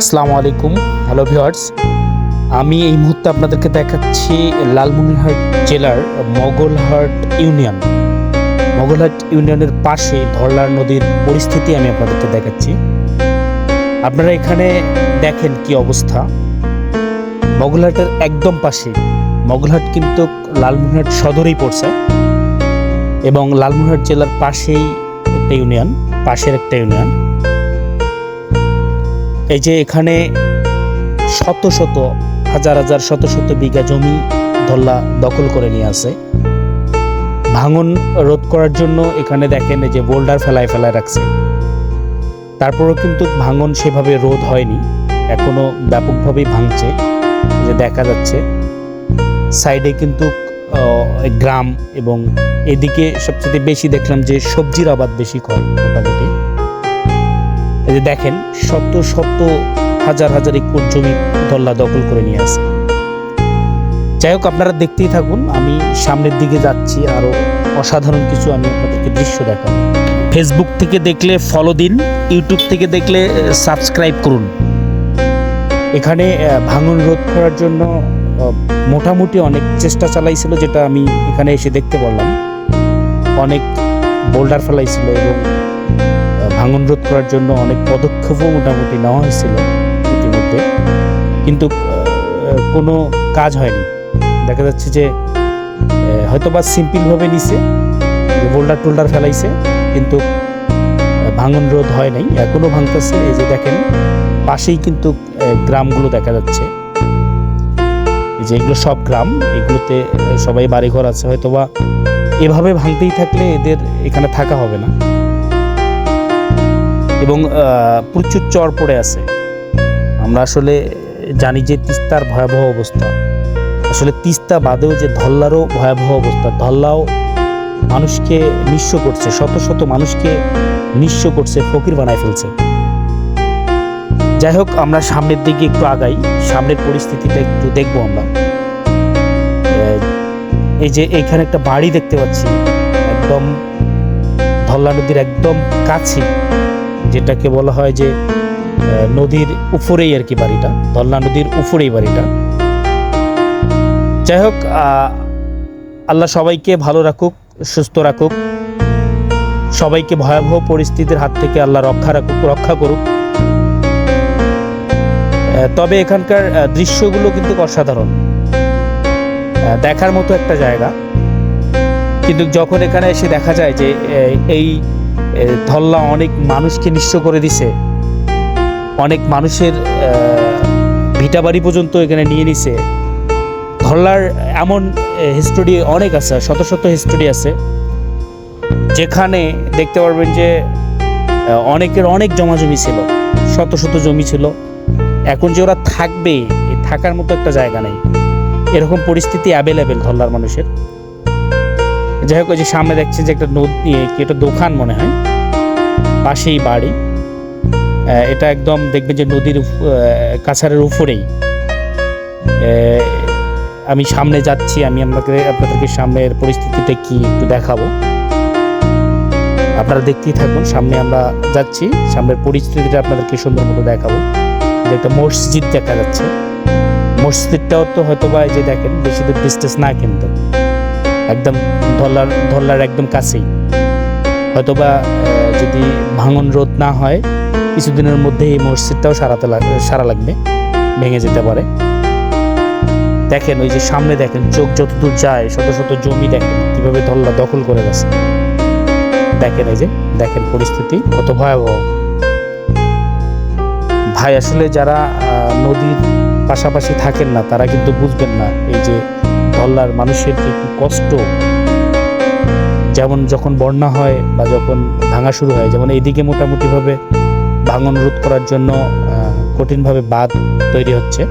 আসসালামু আলাইকুম। Hello viewers আমি এই মুহূর্তে আপনাদেরকে দেখাচ্ছি লালমনিরহাট জেলার মগলহাট ইউনিয়ন। মগলহাট ইউনিয়নের পাশে ধরলার নদীর পরিস্থিতি আমি আপনাদেরকে দেখাচ্ছি। আপনারা এখানে দেখেন কি অবস্থা। মগলহাটের একদম পাশে, মগলহাট কিন্তু লালমনিরহাট সদরেই পড়ছে এবং লালমনিরহাট জেলার পাশেই একটা ইউনিয়ন, পাশের একটা ইউনিয়ন। এই যে এখানে শত শত, হাজার হাজার, শত শত বিঘা জমি ধল্লা দখল করে নিয়ে আছে। ভাঙন রোধ করার জন্য এখানে দেখেন যে বোল্ডার ফেলায় ফেলায় রাখছে। তারপরও কিন্তু ভাঙন সেভাবে রোধ হয়নি, এখনও ব্যাপকভাবেই ভাঙছে যে দেখা যাচ্ছে। সাইডে কিন্তু গ্রাম এবং এদিকে সবচেয়ে বেশি দেখলাম যে সবজির আবাদ বেশি করে মোটামুটি। যে দেখেন, শত শত হাজার হাজার একর জমি দল্লা দখল করে নিয়ে আসে যাই হোক, আপনারা দেখতেই থাকুন, আমি সামনের দিকে যাচ্ছি, আরও অসাধারণ কিছু আমি আপনাদেরকে দৃশ্য দেখাবো। ফেসবুক থেকে দেখলে ফলো দিন ইউটিউব থেকে দেখলে সাবস্ক্রাইব করুন। এখানে ভাঙন রোধ করার জন্য মোটামুটি অনেক চেষ্টা চালাইছিল, যেটা আমি এখানে এসে দেখতে পারলাম। অনেক বোল্ডার ফেলাইছিল এবং ভাঙন রোধ করার জন্য অনেক পদক্ষেপও মোটামুটি নেওয়া হয়েছিল ইতিমধ্যে। কিন্তু কোনো কাজ হয়নি। দেখা যাচ্ছে যে আহ, হয়তোবা সিম্পলভাবে নিছে বোল্ডার টোল্ডার ফেলাইছে কিন্তু ভাঙন রোধ হয় নাই এখনও ভাঙতেছে। এই যে দেখেন পাশেই কিন্তু গ্রামগুলো দেখা যাচ্ছে। যে এগুলো সব গ্রাম এগুলোতে সবাই বাড়িঘর আছে হয়তোবা এভাবে ভাঙতেই থাকলে এদের এখানে থাকা হবে না। এবং প্রচুর চর পড়ে আছে। আমরা আসলে জানি যে তিস্তার ভয়াবহ অবস্থা। আসলে তিস্তা বাদেও যে ধল্লারও ভয়াবহ অবস্থা, ধল্লাও মানুষকে নিঃস্ব করছে, শত শত মানুষকে নিঃস্ব করছে, ফকির বানায় ফেলছে। যাই হোক, আমরা সামনের দিকে একটু আগাই, সামনের পরিস্থিতিটা একটু দেখব আমরা। এই যে এখানে একটা বাড়ি দেখতে পাচ্ছি, একদম ধল্লা নদীর একদম কাছে। যেটাকে বলা হয় যে নদীর উপরেই আর কি বাড়িটা ধল্লা নদীর উপরেই বাড়িটা। যাই হোক আল্লাহ সবাইকে ভালো রাখুক, সুস্থ রাখুক। সবাইকে ভয়াবহ পরিস্থিতির হাত থেকে আল্লাহ রক্ষা রাখুক, রক্ষা করুক। তবে এখানকার দৃশ্যগুলো কিন্তু অসাধারণ। দেখার মতো একটা জায়গা। কিন্তু যখন এখানে এসে দেখা যায় যে এই ধল্লা অনেক মানুষকে নিঃস্ব করে দিছে। অনেক মানুষের আহ, ভিটাবাড়ি পর্যন্ত এখানে নিয়ে নিছে। ধল্লার এমন হিস্টোরি অনেক আছে শত শত হিস্টোরি আছে। যেখানে দেখতে পারবেন যে অনেকের অনেক জমা জমি ছিল শত শত জমি ছিল। এখন যে ওরা থাকবে থাকার মতো একটা জায়গা নেই। এরকম পরিস্থিতি অ্যাভেলেবেল ধল্লার মানুষের। যাই হোক, ওই যে সামনে দেখছেন যে একটা নদী কি একটা দোকান মনে হয়। পাশেই বাড়ি। এটা একদম দেখবেন যে নদীর কাছারের উপরেই। আমি সামনে যাচ্ছি, আমি আপনাকে, আপনাদেরকে সামনের পরিস্থিতিটা কি একটু দেখাবো। আপনারা দেখতেই থাকুন, সামনে আমরা যাচ্ছি, সামনের পরিস্থিতিটা আপনাদেরকে সুন্দর মতো দেখাবো। যে একটা মসজিদ দেখা যাচ্ছে। মসজিদটাও তো হয়তো বা যে দেখেন, বেশি দূর ডিস্টেন্স না কিন্তু। একদম ধল্লার ধল্লার একদম কাছেই। হয়তোবা যদি ভাঙন রোধ না হয়, কিছুদিনের মধ্যে এই মসজিদটাও সারাতে লাগ- সারা লাগবে, ভেঙে যেতে পারে। দেখেন, ওই যে সামনে দেখেন, চোখ যতদূর যায়, শত শত জমি দেখেন, কীভাবে ধল্লা দখল করে গেছে। দেখেন এই যে, দেখেন পরিস্থিতি, কত ভয়াবহ। ভাই, আসলে যারা নদীর পাশাপাশি থাকেন না, তারা কিন্তু বুঝবেন না, এই যে ধল্লার মানুষের যে কষ্ট, যেমন যখন বন্যা হয় বা যখন ভাঙা শুরু হয়, যেমন এইদিকে মোটামুটিভাবে ভাঙন রোধ করার জন্য কঠিনভাবে বাঁধ তৈরি হচ্ছে।